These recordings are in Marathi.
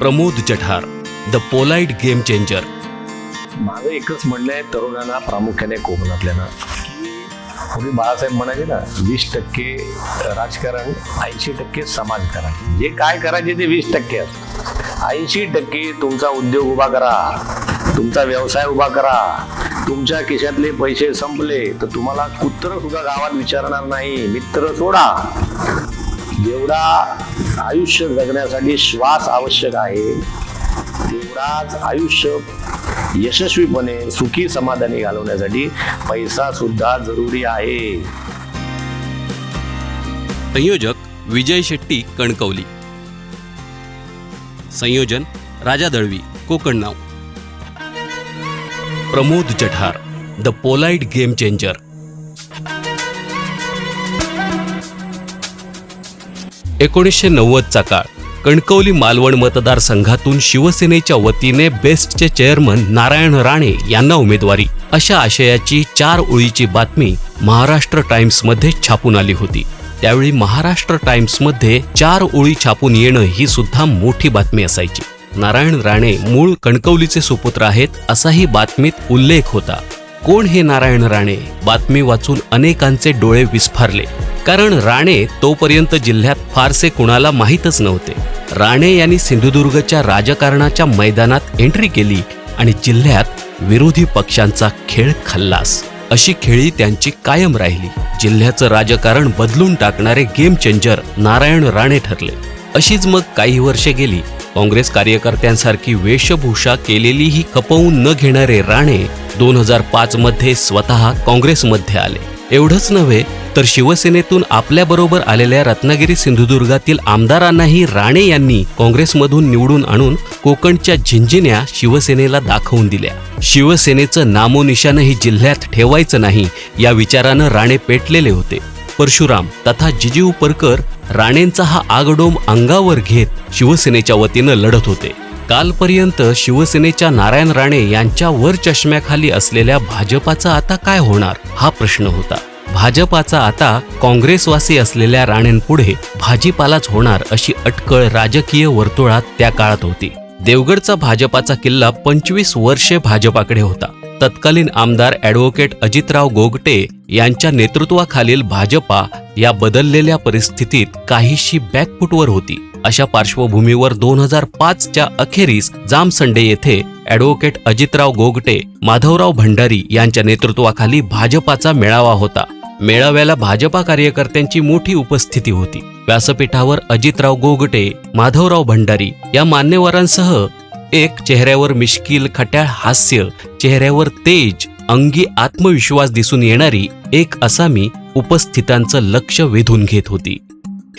Pramod Jathar the polite game changer. माझं एकच म्हणणं आहे तरुणांना प्रामुख्याने कोकणातल्याना. की पूर्वी बाळासाहेब म्हणाले ना वीस टक्के राजकारण ऐंशी टक्के समाजकारण. जे काय करायचे ते वीस टक्के ऐंशी टक्के तुमचा उद्योग उभा करा तुमचा व्यवसाय उभा करा तुमच्या खिशातले पैसे संपले तर तुम्हाला कुत्र सुद्धा गावात विचारणार नाही. मित्र सोडा. जेवढा आयुष्य जगण्यासाठी श्वास आवश्यक आहे. तेवढाच आयुष्य यशस्वीपणे सुखी समाधानी घालवण्यासाठी पैसा सुद्धा जरुरी आहे. संयोजक विजय शेट्टी कणकवली. संयोजन राजा दळवी कोकण नाव. Pramod Jathar the polite game changer. एकोणीसशे नव्वदचा काळ. कणकवली मालवण मतदारसंघातून शिवसेनेच्या वतीने बेस्टचे चेअरमन नारायण राणे यांना उमेदवारी. अशा आशयाची चार ओळीची बातमी महाराष्ट्र टाइम्समध्ये छापून आली होती. त्यावेळी महाराष्ट्र टाइम्समध्ये चार ओळी छापून येणं ही सुद्धा मोठी बातमी असायची. नारायण राणे मूळ कणकवलीचे सुपुत्र आहेत असाही बातमीत उल्लेख होता. कोण हे नारायण राणे? बातमी वाचून अनेकांचे डोळे विस्फारले. कारण राणे तोपर्यंत जिल्ह्यात फारसे कुणाला माहीतच नव्हते. राणे यांनी सिंधुदुर्गच्या राजकारणाच्या मैदानात एंट्री केली आणि जिल्ह्यात विरोधी पक्षांचा खेळ खल्लास. अशी खेळी त्यांची कायम राहिली. जिल्ह्याचं राजकारण बदलून टाकणारे गेम चेंजर नारायण राणे ठरले. अशीच मग काही वर्षे गेली. काँग्रेस कार्यकर्त्यांसारखी वेशभूषा केलेली ही खपवून न घेणारे राणे दोन हजार पाच मध्ये स्वतः काँग्रेसमध्ये आले. एवढंच नव्हे तर शिवसेनेतून आपल्याबरोबर आलेल्या रत्नागिरी सिंधुदुर्गातील आमदारांनाही राणे यांनी काँग्रेसमधून निवडून आणून कोकणच्या झिंझिन्या शिवसेनेला दाखवून दिल्या. शिवसेनेचं नामोनिशाणही जिल्ह्यात ठेवायचं नाही या विचारानं राणे पेटलेले होते. परशुराम तथा जिजीव परकर राणेंचा हा आगडोम अंगावर घेत शिवसेनेच्या वतीनं लढत होते. कालपर्यंत शिवसेनेच्या नारायण राणे यांच्या वर चष्म्याखाली असलेल्या भाजपाचा आता काय होणार हा प्रश्न होता. भाजपाचा आता काँग्रेसवासी असलेल्या राणेंपुढे भाजीपालाच होणार अशी अटकळ राजकीय वर्तुळात त्या काळात होती. देवगडचा भाजपाचा किल्ला पंचवीस वर्षे भाजपाकडे होता. तत्कालीन आमदार ॲडव्होकेट अजितराव गोगटे यांच्या नेतृत्वाखालील भाजपा या बदललेल्या परिस्थितीत काहीशी बॅकफुटवर होती. अशा पार्श्वभूमीवर दोन हजार पाचच्या अखेरीस जामसंडे येथे ॲडव्होकेट अजितराव गोगटे माधवराव भंडारी यांच्या नेतृत्वाखाली भाजपाचा मेळावा होता. मेळाव्याला भाजपा कार्यकर्त्यांची मोठी उपस्थिती होती. व्यासपीठावर अजितराव गोगटे माधवराव भंडारी या मान्यवरांसह एक चेहऱ्यावर मिश्किल खट्याळ हास्य चेहऱ्यावर तेज अंगी आत्मविश्वास दिसून येणारी एक असामी उपस्थितांचं लक्ष वेधून घेत होती.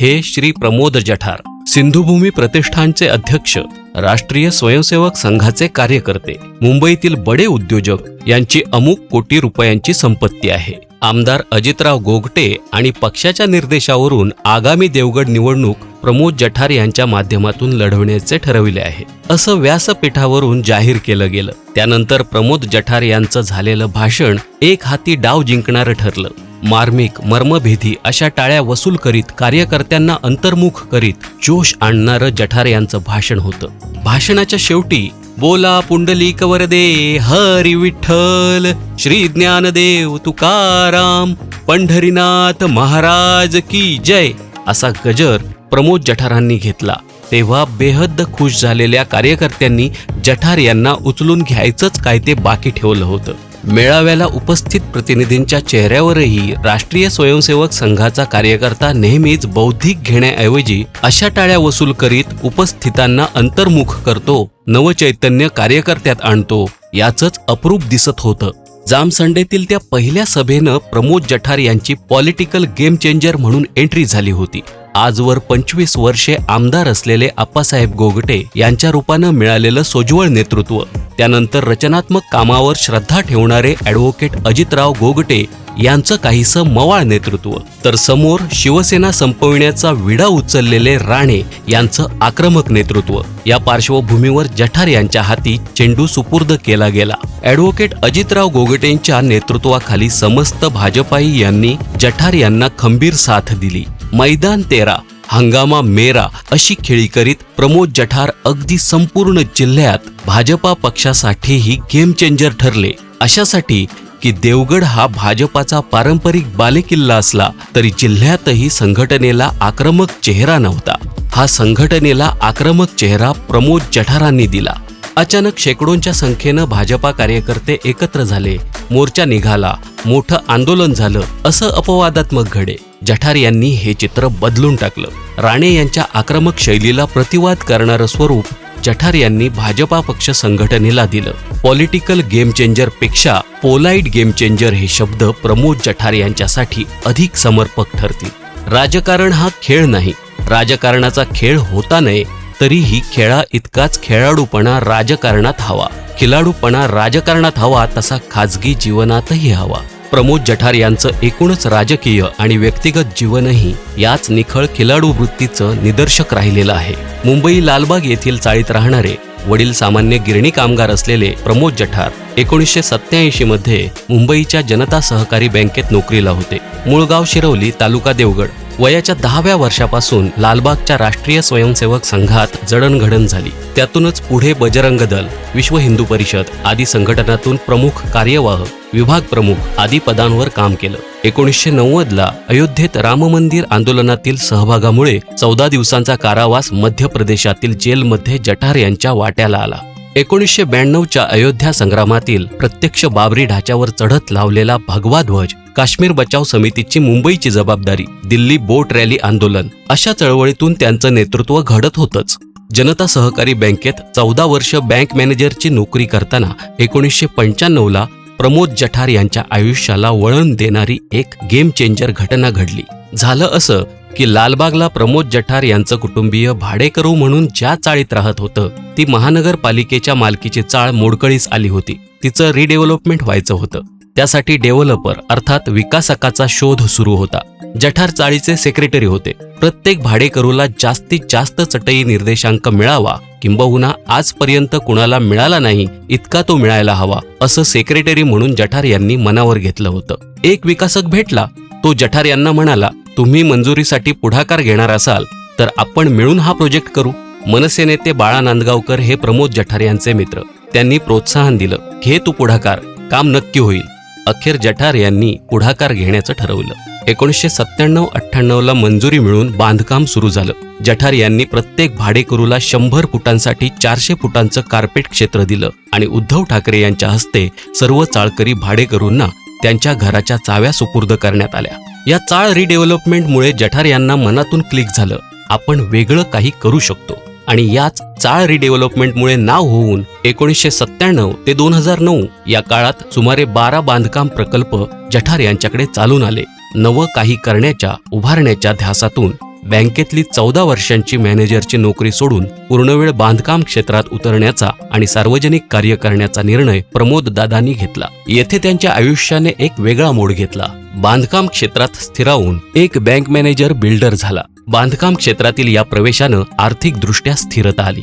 हे श्री प्रमोद जठार सिंधुभूमी प्रतिष्ठानचे अध्यक्ष राष्ट्रीय स्वयंसेवक संघाचे कार्यकर्ते मुंबईतील बडे उद्योजक यांची अमुक कोटी रुपयांची संपत्ती आहे. आमदार अजितराव गोगटे आणि पक्षाच्या निर्देशावरून आगामी देवगड निवडणूक प्रमोद जठार यांच्या माध्यमातून लढवण्याचे ठरविले आहे. असं व्यासपीठावरून जाहीर केलं गेलं. त्यानंतर प्रमोद जठार यांचं झालेलं भाषण एक हाती डाव जिंकणारं ठरलं. मार्मिक मर्मभेदी अशा टाळ्या वसूल करीत कार्यकर्त्यांना अंतर्मुख करीत जोश आणणारं जठार यांचं भाषण होतं. भाषणाच्या शेवटी बोला पुंडलिक वरदे हरी विठ्ठल श्री ज्ञानदेव तुकाराम पंढरीनाथ महाराज की जय असा गजर प्रमोद जठारांनी घेतला. तेव्हा बेहद्द खुश झालेल्या कार्यकर्त्यांनी जठार यांना उचलून घ्यायचंच काय ते बाकी ठेवलं होतं. मेळाव्याला उपस्थित प्रतिनिधींच्या चेहऱ्यावरही राष्ट्रीय स्वयंसेवक संघाचा कार्यकर्ता नेहमीच बौद्धिक घेण्याऐवजी अशा टाळ्या वसूल करीत उपस्थितांना अंतर्मुख करतो नवचैतन्य कार्यकर्त्यात आणतो याचंच अप्रूप दिसत होतं. जामसंडेतील त्या पहिल्या सभेनं प्रमोद जठार यांची पॉलिटिकल गेम चेंजर म्हणून एंट्री झाली होती. आजवर पंचवीस वर्षे आमदार असलेले आप्पासाहेब गोगटे यांच्या रूपानं मिळालेलं सोज्वळ नेतृत्व त्यानंतर रचनात्मक कामावर श्रद्धा ठेवणारे ॲडव्होकेट अजितराव गोगटे यांचं काहीसं मवाळ नेतृत्व. तर समोर शिवसेना संपविण्याचा विडा उचललेले राणे यांचं आक्रमक नेतृत्व. या पार्श्वभूमीवर जठार यांच्या हाती चेंडू सुपूर्द केला गेला. ॲडव्होकेट अजितराव गोगटेंच्या नेतृत्वाखाली समस्त भाजपाई यांनी जठार यांना खंबीर साथ दिली. मैदान तेरा हंगामा मेरा अशी खेळी करीत प्रमोद जठार अगदी संपूर्ण जिल्ह्यात भाजपा पक्षासाठीही गेम चेंजर ठरले. अशासाठी की देवगड हा भाजपाचा पारंपरिक बालेकिल्ला असला तरी जिल्ह्यातही संघटनेला आक्रमक चेहरा नव्हता. हा संघटनेला आक्रमक चेहरा प्रमोद जठारांनी दिला. अचानक शेकडोंच्या संख्येनं भाजपा कार्यकर्ते एकत्र झाले. मोर्चा निघाला. मोठं आंदोलन झालं. असं अपवादात्मक घडे. जठार यांनी हे चित्र बदलून टाकलं. राणे यांच्या आक्रमक शैलीला प्रतिवाद करणारं स्वरूप जठार यांनी भाजपा पक्ष संघटनेला दिलं. पॉलिटिकल गेम चेंजरपेक्षा पोलाइट गेम चेंजर हे शब्द प्रमोद जठार यांच्यासाठी अधिक समर्पक ठरतील. राजकारण हा खेळ नाही. राजकारणाचा खेळ होता नये तरीही खेळा इतकाच खेळाडूपणा राजकारणात हवा. खिलाडूपणा राजकारणात हवा तसा खाजगी जीवनातही हवा. प्रमोद जठार यांचं एकूणच राजकीय आणि व्यक्तिगत जीवनही याच निखळ खिलाडू वृत्तीचं निदर्शक राहिलेलं आहे. मुंबई लालबाग येथील चाळीत राहणारे वडील सामान्य गिरणी कामगार असलेले प्रमोद जठार एकोणीसशे सत्याऐंशी मध्ये मुंबईच्या जनता सहकारी बँकेत नोकरीला होते. मुळगाव शिरवली तालुका देवगड. वयाच्या दहाव्या वर्षापासून लालबागच्या राष्ट्रीय स्वयंसेवक संघात जडणघडण झाली. त्यातूनच पुढे बजरंग दल विश्व हिंदू परिषद आदी संघटनातून प्रमुख कार्यवाह विभाग प्रमुख आदी पदांवर काम केलं. एकोणीसशे नव्वद ला अयोध्येत राम मंदिर आंदोलनातील सहभागामुळे चौदा दिवसांचा कारावास मध्य प्रदेशातील जेलमध्ये जठार यांच्या वाट्याला आला. एकोणीसशे ब्याण्णवच्या अयोध्या संग्रामातील प्रत्यक्ष बाबरी ढाच्यावर चढत लावलेला भगवा ध्वज काश्मीर बचाव समितीची मुंबईची जबाबदारी दिल्ली बोट रॅली आंदोलन अशा चळवळीतून त्यांचं नेतृत्व घडत होतंच. जनता सहकारी बँकेत चौदा वर्ष बँक मॅनेजरची नोकरी करताना एकोणीसशे पंच्याण्णवला प्रमोद जठार यांच्या आयुष्याला वळण देणारी एक गेम चेंजर घटना घडली. झालं असं की लालबागला प्रमोद जठार यांचं कुटुंबीय भाडेकरू म्हणून ज्या चाळीत राहत होतं ती महानगरपालिकेच्या मालकीची चाळ मोडकळीस आली होती. तिचं रिडेव्हलपमेंट व्हायचं होतं. त्यासाठी डेव्हलपर अर्थात विकासकाचा शोध सुरू होता. जठार चाळीचे सेक्रेटरी होते. प्रत्येक भाडेकरूला जास्तीत जास्त चटई निर्देशांक मिळावा किंबहुना आजपर्यंत कुणाला मिळाला नाही इतका तो मिळायला हवा असं सेक्रेटरी म्हणून जठार यांनी मनावर घेतलं होतं. एक विकासक भेटला. तो जठार यांना म्हणाला तुम्ही मंजुरीसाठी पुढाकार घेणार असाल तर आपण मिळून हा प्रोजेक्ट करू. मनसे नेते बाळा नांदगावकर हे प्रमोद जठार यांचे मित्र. त्यांनी प्रोत्साहन दिलं. घे तू पुढाकार. काम नक्की होईल. अखेर जठार यांनी पुढाकार घेण्याचं ठरवलं. एकोणीसशे सत्त्याण्णव अठ्ठ्याण्णवला मंजुरी मिळून बांधकाम सुरू झालं. जठार यांनी प्रत्येक भाडेकरूला शंभर फुटांसाठी चारशे फुटांचं कार्पेट क्षेत्र दिलं आणि उद्धव ठाकरे यांच्या हस्ते सर्व चाळकरी भाडेकरूंना त्यांच्या घराच्या चाव्या सुपूर्द करण्यात आल्या. या चाळ रिडेव्हलपमेंटमुळे जठार यांना मनातून क्लिक झालं. आपण वेगळं काही करू शकतो. आणि याच चाळ रिडेव्हलपमेंटमुळे नाव होऊन एकोणीसशे सत्त्याण्णव ते दोन हजार नऊ या काळात सुमारे बारा बांधकाम प्रकल्प जठार यांच्याकडे चालून आले. नवं काही करण्याच्या उभारण्याच्या ध्यासातून बँकेतली चौदा वर्षांची मॅनेजरची नोकरी सोडून पूर्णवेळ बांधकाम क्षेत्रात उतरण्याचा आणि सार्वजनिक कार्य करण्याचा निर्णय प्रमोद दादांनी घेतला. येथे त्यांच्या आयुष्याने एक वेगळा मोड घेतला. बांधकाम क्षेत्रात स्थिरावून एक बँक मॅनेजर बिल्डर झाला. बांधकाम क्षेत्रातील या प्रवेशानं आर्थिकदृष्ट्या स्थिरता आली.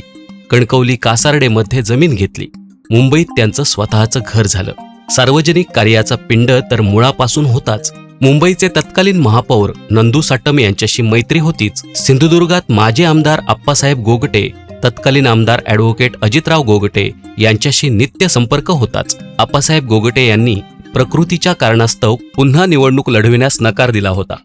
कणकवली कासार्डेमध्ये जमीन घेतली. मुंबईत त्यांचं स्वतःचं घर झालं. सार्वजनिक कार्याचा पिंड तर मुळापासून होताच. मुंबईचे तत्कालीन महापौर नंदू साटम यांच्याशी मैत्री होतीच. सिंधुदुर्गात माजी आमदार आप्पासाहेब गोगटे तत्कालीन आमदार ॲडव्होकेट अजितराव गोगटे यांच्याशी नित्य संपर्क होताच. आप्पासाहेब गोगटे यांनी प्रकृतीच्या कारणास्तव पुन्हा निवडणूक लढविण्यास नकार दिला होता.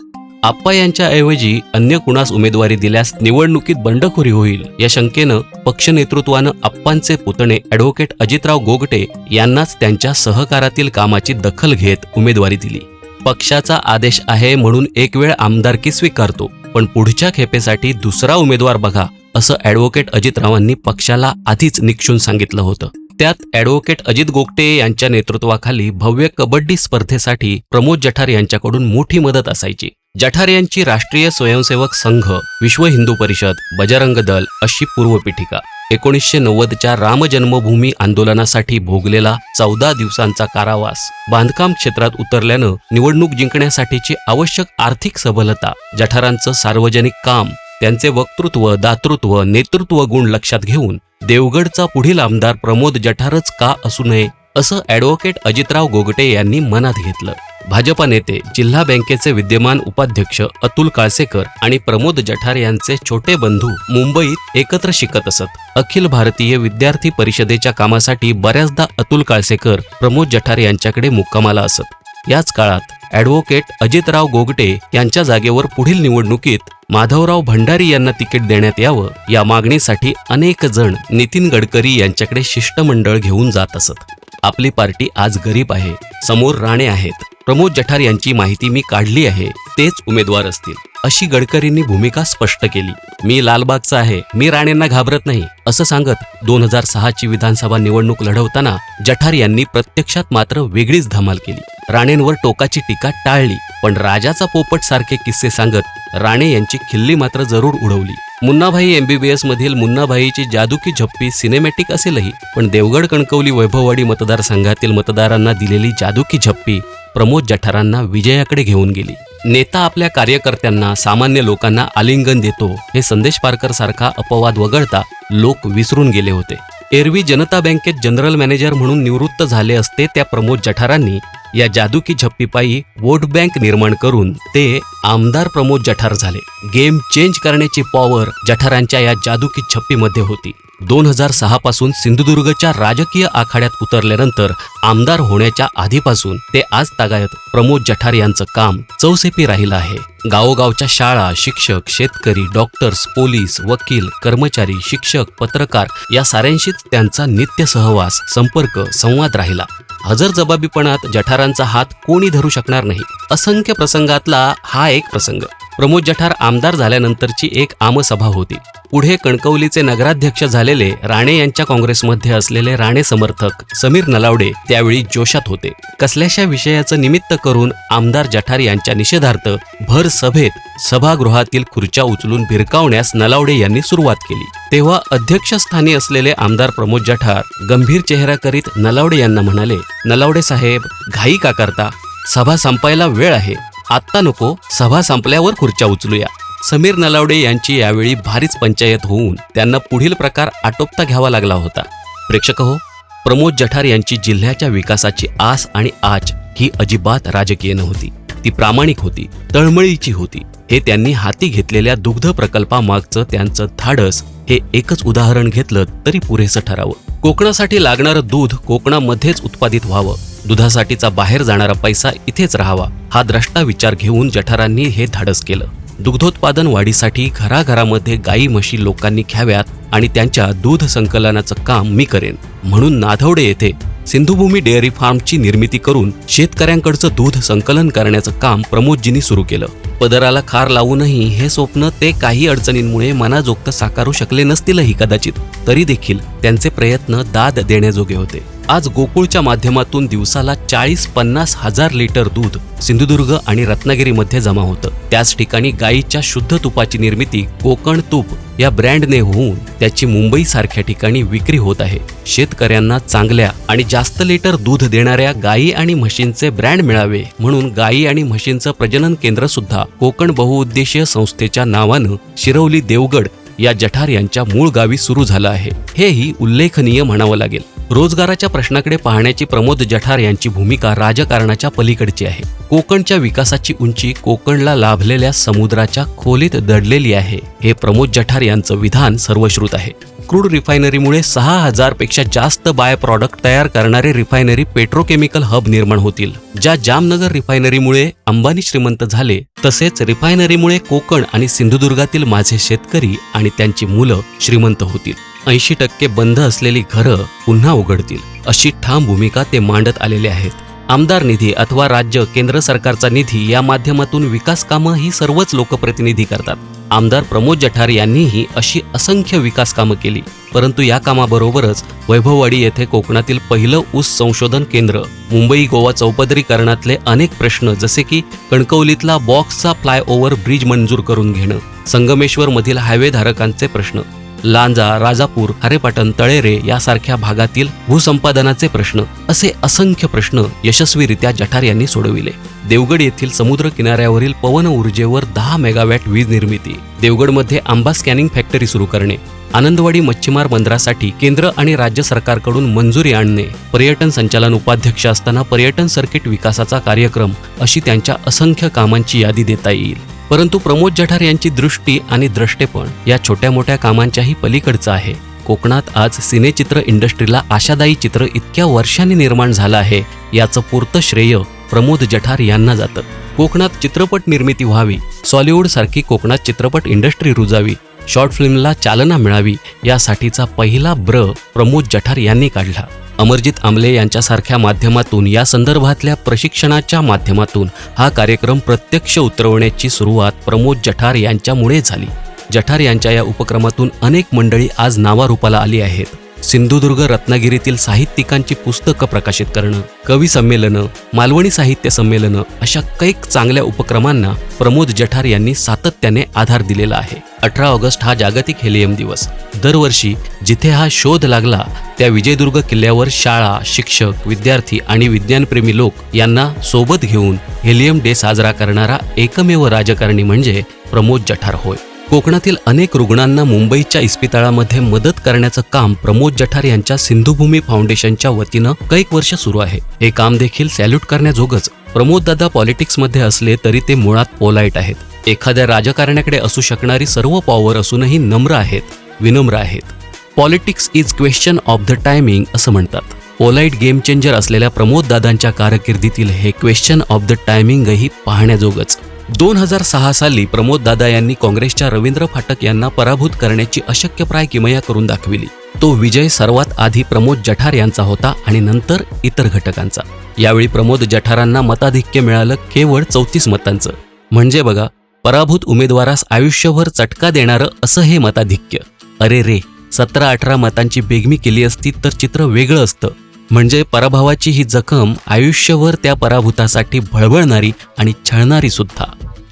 आप्पा यांच्या ऐवजी अन्य कुणास उमेदवारी दिल्यास निवडणुकीत बंडखोरी होईल या शंकेनं पक्ष नेतृत्वानं आप्पांचे पुतणे ॲडव्होकेट अजितराव गोगटे यांनाच त्यांच्या सहकारातील कामाची दखल घेत उमेदवारी दिली. पक्षाचा आदेश आहे म्हणून एक वेळ आमदारकी स्वीकारतो पण पुढच्या खेपेसाठी दुसरा उमेदवार बघा असं ॲडव्होकेट अजितरावांनी पक्षाला आधीच निक्षून सांगितलं होतं. त्यात ॲडव्होकेट अजित गोगटे यांच्या नेतृत्वाखाली भव्य कबड्डी स्पर्धेसाठी प्रमोद जठार यांच्याकडून मोठी मदत असायची. जठार यांची राष्ट्रीय स्वयंसेवक संघ विश्व हिंदू परिषद बजरंग दल अशी पूर्वपीठिका. एकोणीसशे नव्वदच्या राम जन्मभूमी आंदोलनासाठी भोगलेला चौदा दिवसांचा कारावास बांधकाम क्षेत्रात उतरल्यानं निवडणूक जिंकण्यासाठीची आवश्यक आर्थिक सबलता जठारांचं सार्वजनिक काम त्यांचे वक्तृत्व दातृत्व नेतृत्व गुण लक्षात घेऊन देवगडचा पुढील आमदार प्रमोद जठारच का असू नये असं ॲडव्होकेट अजितराव गोगटे यांनी मनात घेतलं. भाजपा नेते जिल्हा बँकेचे विद्यमान उपाध्यक्ष अतुल काळसेकर आणि प्रमोद जठार यांचे छोटे बंधू मुंबईत एकत्र शिकत असत. अखिल भारतीय विद्यार्थी परिषदेच्या कामासाठी बऱ्याचदा अतुल काळसेकर प्रमोद जठार यांच्याकडे मुक्कामाला असत. याच काळात ॲडव्होकेट अजितराव गोगटे यांच्या जागेवर पुढील निवडणुकीत माधवराव भंडारी यांना तिकीट देण्यात यावं या मागणीसाठी अनेक जण नितीन गडकरी यांच्याकडे शिष्टमंडळ घेऊन जात असत. आपली पार्टी आज गरीब आहे समोर राणे आहेत. प्रमोद जठार यांची माहिती मी काढली आहे तेच उमेदवार असतील. अशी गडकरींनी भूमिका स्पष्ट केली. मी लालबागचा आहे मी राणेंना घाबरत नाही असं सांगत दोन हजार सहाची विधानसभा निवडणूक लढवताना जठार यांनी प्रत्यक्षात मात्र वेगळीच धमाल केली. राणेंवर टोकाची टीका टाळली पण राजाचा पोपट सारखे किस्से सांगत राणे यांची खिल्ली मात्र जरूर उडवली. मुन्नाभाई एमबीबीएस मधील मुन्नाभाईची जादुकी झप्पी सिनेमॅटिक असेलही पण देवगड कणकवली वैभववाडी मतदारसंघातील मतदारांना दिलेली जादुकी झप्पी प्रमोद जठारांना विजयाकडे घेऊन गेली. नेता आपल्या कार्यकर्त्यांना सामान्य लोकांना आलिंगन देतो हे संदेश पारकर सारखा अपवाद वगळता लोक विसरून गेले होते. एरवी जनता बँकेत जनरल मॅनेजर म्हणून निवृत्त झाले असते त्या प्रमोद जठारांनी या जादू की झप्पीपायी वोट बँक निर्माण करून ते आमदार प्रमोद जठार झाले. गेम चेंज करण्याची पॉवर जठारांच्या या जादू की झप्पीमध्ये होती. दोन हजार सहा पासून सिंधुदुर्गच्या राजकीय आखाड्यात उतरल्यानंतर आमदार होण्याच्या आधीपासून ते आज तागायत प्रमोद जठार यांचं काम चौसेपी राहिलं आहे. गावोगावच्या शाळा शिक्षक शेतकरी डॉक्टर्स पोलीस वकील कर्मचारी शिक्षक पत्रकार या साऱ्यांशीच त्यांचा नित्य सहवास संपर्क संवाद राहिला. हजर जबाबीपणात जठारांचा हात कोणी धरू शकणार नाही. असंख्य प्रसंगातला हा एक प्रसंग. प्रमोद जठार आमदार झाल्यानंतरची एक आमसभा होती. पुढे कणकवलीचे नगराध्यक्ष झालेले राणे यांच्या काँग्रेसमध्ये असलेले राणे समर्थक समीर नलावडे त्यावेळी जोशात होते. कसल्याशा विषयाचं निमित्त करून आमदार जठार यांच्या निषेधार्थ भर सभेत सभागृहातील खुर्च्या उचलून भिरकावण्यास नलावडे यांनी सुरुवात केली. तेव्हा अध्यक्षस्थानी असलेले आमदार प्रमोद जठार गंभीर चेहरा करीत नलावडे यांना म्हणाले नलावडे साहेब घाई का करता? सभा संपायला वेळ आहे. आत्ता नको सभा संपल्यावर खुर्च्या उचलूया. समीर नलावडे यांची यावेळी भारीच पंचायत होऊन त्यांना पुढील प्रकार आटोपता घ्यावा लागला होता. प्रेक्षक हो प्रमोद जठार यांची जिल्ह्याच्या विकासाची आस आणि आज ही अजिबात राजकीय नव्हती. ती प्रामाणिक होती तळमळीची होती. हे त्यांनी हाती घेतलेल्या दुग्ध प्रकल्पामागचं त्यांचं धाडस हे एकच उदाहरण घेतलं तरी पुरेसं ठरावं. कोकणासाठी लागणारं दूध कोकणामध्येच उत्पादित व्हावं. दुधासाठीचा बाहेर जाणारा पैसा इथेच राहावा हा द्रष्टा विचार घेऊन जठारांनी हे धाडस केलं. दुग्धोत्पादन वाढीसाठी घराघरामध्ये गाई म्हशी लोकांनी घ्याव्यात आणि त्यांच्या दूध संकलनाचं काम मी करेन म्हणून नाधवडे येथे सिंधुभूमी डेअरी फार्मची निर्मिती करून शेतकऱ्यांकडचं दूध संकलन करण्याचं काम प्रमोदजींनी सुरू केलं. पदराला खार लावूनही हे स्वप्न ते काही अडचणींमुळे मनाजोगतं साकारू शकले नसतीलही कदाचित. तरी देखील त्यांचे प्रयत्न दाद देण्याजोगे होते. आज गोकुळच्या माध्यमातून दिवसाला चाळीस पन्नास हजार लिटर दूध सिंधुदुर्ग आणि रत्नागिरीमध्ये जमा होतं. त्याच ठिकाणी गायीच्या शुद्ध तुपाची निर्मिती कोकण तूप या ब्रँडने होऊन त्याची मुंबई सारख्या ठिकाणी विक्री होत आहे. शेतकऱ्यांना चांगल्या आणि जास्त लिटर दूध देणाऱ्या गायी आणि म्हशींचे ब्रँड मिळावे म्हणून गायी आणि म्हशींचं प्रजनन केंद्र सुद्धा कोकण बहुउद्देशीय संस्थेच्या नावानं शिरवली देवगड या जठार यांच्या मूळ गावी सुरू झालं आहे. हेही उल्लेखनीय म्हणावं लागेल. रोजगाराच्या प्रश्नाकडे पाहण्याची प्रमोद जठार यांची भूमिका राजकारणाच्या पलीकडची आहे. कोकणच्या विकासाची उंची कोकणला लाभलेल्या समुद्राच्या खोलीत दडलेली आहे हे प्रमोद जठार यांचं विधान सर्वश्रुत आहे. क्रूड रिफायनरीमुळे सहा हजारपेक्षा जास्त बाय प्रॉडक्ट तयार करणारे रिफायनरी पेट्रोकेमिकल हब निर्माण होतील. ज्या जामनगर रिफायनरीमुळे अंबानी श्रीमंत झाले तसेच रिफायनरीमुळे कोकण आणि सिंधुदुर्गातील माझे शेतकरी आणि त्यांची मुलं श्रीमंत होतील. ऐंशी टक्के बंद असलेली घरं पुन्हा उघडतील. अशी ठाम भूमिका ते मांडत आलेले आहेत. आमदार निधी अथवा राज्य केंद्र सरकारचा निधी या माध्यमातून विकास कामं ही सर्वच लोकप्रतिनिधी करतात. आमदार प्रमोद जठार यांनीही अशी असंख्य विकास कामं केली. परंतु या कामाबरोबरच वैभववाडी येथे कोकणातील पहिलं ऊस संशोधन केंद्र मुंबई गोवा चौपदरीकरणातले अनेक प्रश्न जसे की कणकवलीतला बॉक्सचा फ्लायओव्हर ब्रिज मंजूर करून घेणं संगमेश्वर मधील हायवे धारकांचे प्रश्न लांजा राजापूर हरेपाटण तळेरे यासारख्या भागातील भूसंपादनाचे प्रश्न असे असंख्य प्रश्न यशस्वीरित्या जठार यांनी सोडविले. देवगड येथील समुद्र किनाऱ्यावरील पवन ऊर्जेवर दहा मेगावॅट वीज निर्मिती देवगडमध्ये आंबा स्कॅनिंग फॅक्टरी सुरू करणे आनंदवाडी मच्छीमार बंदरासाठी केंद्र आणि राज्य सरकारकडून मंजुरी आणणे पर्यटन संचालन उपाध्यक्ष असताना पर्यटन सर्किट विकासाचा कार्यक्रम अशी त्यांच्या असंख्य कामांची यादी देता येईल. परंतु प्रमोद जठार यांची दृष्टी आणि द्रष्टेपण या छोट्या मोठ्या कामांच्याही पलीकडचं आहे. कोकणात आज सिनेचित्र इंडस्ट्रीला आशादायी चित्र इतक्या वर्षांनी निर्माण झालं आहे याचं पुरतं श्रेय प्रमोद जठार यांना जातं. कोकणात चित्रपट निर्मिती व्हावी सॉलिवूड सारखी कोकणात चित्रपट इंडस्ट्री रुजावी शॉर्ट फिल्मला चालना मिळावी यासाठीचा पहिला ब्र प्रमोद जठार यांनी काढला. अमरजित आमले यांच्यासारख्या माध्यमातून या संदर्भातल्या प्रशिक्षणाच्या माध्यमातून हा कार्यक्रम प्रत्यक्ष उतरवण्याची सुरुवात प्रमोद जठार यांच्यामुळे झाली. जठार यांच्या या उपक्रमातून अनेक मंडळी आज नावारूपाला आली आहेत. सिंधुदुर्ग रत्नागिरीतील साहित्यिकांची पुस्तकं प्रकाशित करणं कवी संमेलनं मालवणी साहित्य संमेलनं अशा कैक चांगल्या उपक्रमांना प्रमोद जठार यांनी सातत्याने आधार दिलेला आहे. अठरा ऑगस्ट हा जागतिक हेलियम दिवस. दरवर्षी जिथे हा शोध लागला त्या विजयदुर्ग किल्ल्यावर शाळा शिक्षक विद्यार्थी आणि विज्ञानप्रेमी लोक यांना सोबत घेऊन हेलियम डे साजरा करणारा एकमेव राजकारणी म्हणजे प्रमोद जठार होय. कोकणातील अनेक रुग्णांना मुंबईच्या इस्पितळामध्ये मदत करण्याचं काम प्रमोद जठार यांच्या सिंधुभूमी फाउंडेशनच्या वतीनं कैक वर्ष सुरू आहे. हे काम देखील सॅल्यूट करण्याजोगच. प्रमोददादा पॉलिटिक्समध्ये असले तरी ते मुळात पोलाईट आहेत. एखाद्या राजकारण्याकडे असू शकणारी सर्व पॉवर असूनही नम्र आहेत विनम्र आहेत. Politics is question of the timing असं म्हणतात. पोलाईट गेम चेंजर असलेल्या प्रमोद दादांच्या कारकिर्दीतील हे क्वेश्चन ऑफ द टायमिंगही पाहण्याजोगच. दोन हजार सहा साली प्रमोद दादा यांनी काँग्रेसच्या रवींद्र फाटक यांना पराभूत करण्याची अशक्यप्राय किमया करून दाखविली. तो विजय सर्वात आधी प्रमोद जठार यांचा होता आणि नंतर इतर घटकांचा. यावेळी प्रमोद जठारांना मताधिक्य मिळालं केवळ चौतीस मतांचं. म्हणजे बघा पराभूत उमेदवारास आयुष्यभर चटका देणारं असं हे मताधिक्य. अरे रे सतरा अठरा मतांची बेगमी केली असती तर चित्र वेगळं असतं. म्हणजे पराभवाची ही जखम आयुष्यभर त्या पराभूतासाठी भळबळणारी आणि छळणारी सुद्धा.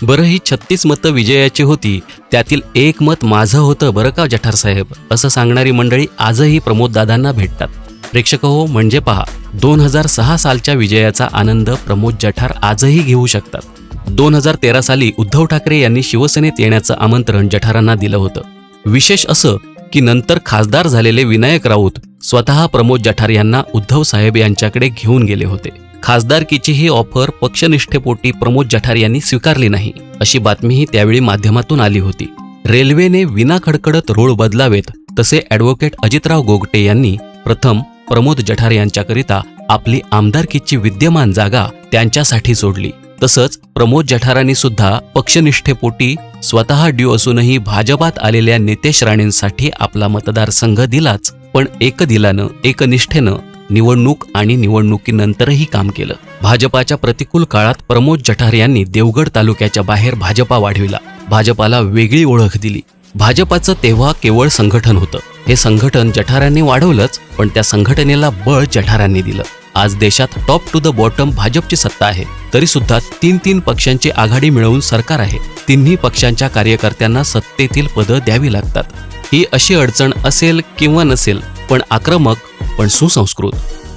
बरं ही छत्तीस मतं विजयाची होती त्यातील एक मत माझं होतं बरं का जठारसाहेब असं सांगणारी मंडळी आजही प्रमोददादांना भेटतात. प्रेक्षक हो म्हणजे पहा दोन हजार सहा सालच्या विजयाचा आनंद प्रमोद जठार आजही घेऊ शकतात. दोन हजार तेरा साली उद्धव ठाकरे यांनी शिवसेनेत येण्याचं आमंत्रण जठारांना दिलं होतं. विशेष असं की नंतर खासदार झालेले विनायक राऊत स्वतः प्रमोद जठार यांना उद्धव साहेब यांच्याकडे घेऊन गेले होते. खासदारकीची ही ऑफर पक्षनिष्ठेपोटी प्रमोद जठार यांनी स्वीकारली नाही अशी बातमीही त्यावेळी माध्यमातून आली होती. रेल्वेने विना खडखडत रोड बदलावेत तसे ॲडव्होकेट अजितराव गोगटे यांनी प्रथम प्रमोद जठार यांच्याकरिता आपली आमदारकीची विद्यमान जागा त्यांच्यासाठी सोडली. तसंच प्रमोद जठारांनी सुद्धा पक्षनिष्ठेपोटी स्वतः ड्यू असूनही भाजपात आलेल्या नितेश राणेंसाठी आपला मतदारसंघ दिलाच. पण एकदिलानं एकनिष्ठेनं निवडणूक आणि निवडणुकीनंतरही काम केलं. भाजपाच्या प्रतिकूल काळात प्रमोद जठार यांनी देवगड तालुक्याच्या बाहेर भाजपा वाढविला. भाजपाला वेगळी ओळख दिली. भाजपाचं तेव्हा केवळ संघटन होतं. हे संघटन जठारांनी वाढवलंच पण त्या संघटनेला बळ जठारांनी दिलं. आज देशात टॉप टू द बॉटम भाजपची सत्ता आहे. तरी सुद्धा तीन तीन पक्षांची आघाडी मिळवून सरकार आहे. तिन्ही पक्षांच्या कार्यकर्त्यांना सत्तेतील पदं द्यावी लागतात. ही अशी अडचण असेल किंवा नसेल पण आक्रमक पण सुसंस्कृत.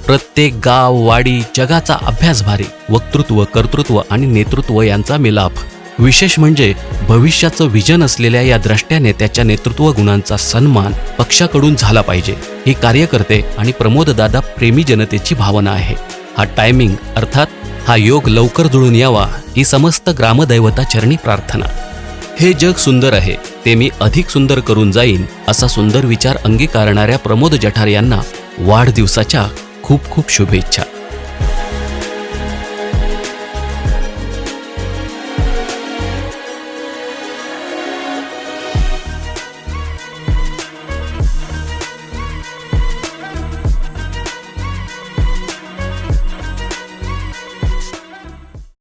प्रत्येक गाव वाडी जगाचा अभ्यास भारी. वक्तृत्व कर्तृत्व आणि नेतृत्व यांचा मिलाप विशेष म्हणजे भविष्याचं विजन असलेल्या या द्रष्ट्या नेत्याच्या नेतृत्व गुणांचा सन्मान पक्षाकडून झाला पाहिजे. ही कार्यकर्ते आणि प्रमोददादा प्रेमी जनतेची भावना आहे. हा टायमिंग अर्थात हा योग लवकर जुळून यावा ही समस्त ग्रामदैवता चरणी प्रार्थना. हे जग सुंदर आहे. ते मी अधिक सुंदर करून जाईन असा सुंदर विचार अंगीकारणाऱ्या प्रमोद जठार यांना वाढदिवसाच्या खूप खूप शुभेच्छा.